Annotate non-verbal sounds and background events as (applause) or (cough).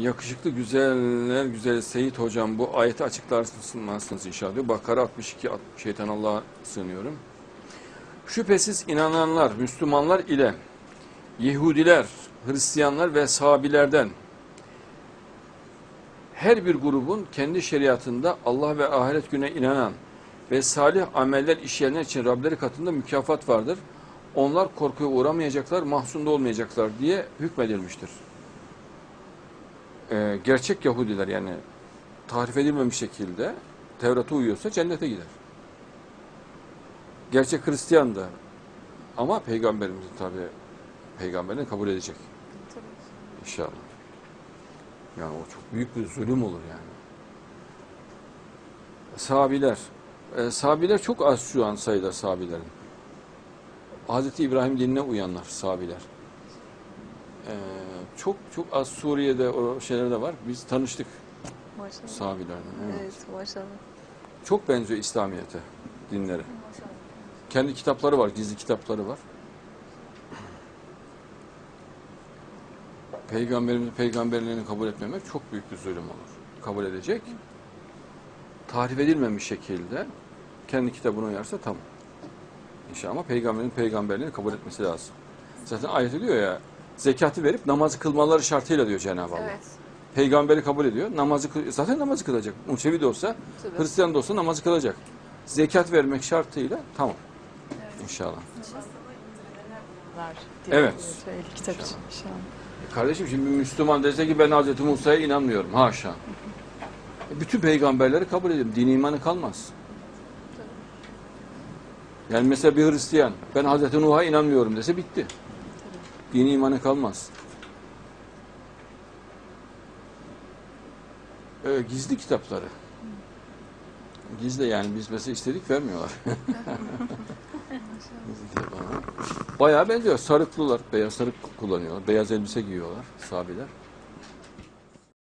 yakışıklı güzeller güzel Seyit hocam bu ayeti açıklarsınız inşallah diyor. Bakara 62 şeytan Allah'a sığınıyorum. Şüphesiz inananlar, Müslümanlar ile Yahudiler, Hristiyanlar ve Sabilerden her bir grubun kendi şeriatında Allah ve ahiret güne inanan ve salih ameller işleyenler için Rableri katında mükafat vardır. Onlar korkuya uğramayacaklar, mahzunda olmayacaklar diye hükmedilmiştir. Ee, gerçek Yahudiler yani tarif edilmemiş şekilde Tevrat'a uyuyorsa cennete gider. Gerçek Hristiyan da ama peygamberimizin tabi peygamberini kabul edecek inşallah. Yani o çok büyük bir zulüm olur yani. Sahabiler. Ee, sahabiler çok az şu an sayıda sahabilerin. Hazreti İbrahim dinine uyanlar sahabiler. Ee, çok çok az Suriye'de o şeyler de var. Biz tanıştık Maşallah. sahabilerden. Evet. Evet maşallah. Çok benziyor İslamiyet'e dinleri. Kendi kitapları var, gizli kitapları var. Peygamberimizin peygamberliğini kabul etmemek çok büyük bir zulüm olur. Kabul edecek. Tarif edilmemiş şekilde kendi kitabına uyarsa tamam. İnşallah ama peygamberin peygamberliğini kabul etmesi lazım. Zaten ayet diyor ya zekatı verip namazı kılmaları şartıyla diyor Cenab-ı Allah. Evet. Peygamberi kabul ediyor. Namazı zaten namazı kılacak. Musevi de olsa, Tabii. Hristiyan da olsa namazı kılacak. Zekat vermek şartıyla tamam. İnşallah. Var. diye Evet. Kitap için inşallah. Kardeşim şimdi bir Müslüman dese ki ben Hazreti Musa'ya inanmıyorum. Haşa. E, Bütün peygamberleri kabul ediyorum. Din imanı kalmaz. Yani mesela bir Hristiyan ben Hazreti Nuh'a inanmıyorum dese bitti. Din imanı kalmaz. Ee, gizli kitapları. Gizli yani biz mesela istedik vermiyorlar. (laughs) Bayağı benziyor. Sarıklılar. Beyaz sarık kullanıyorlar. Beyaz elbise giyiyorlar sahabeler.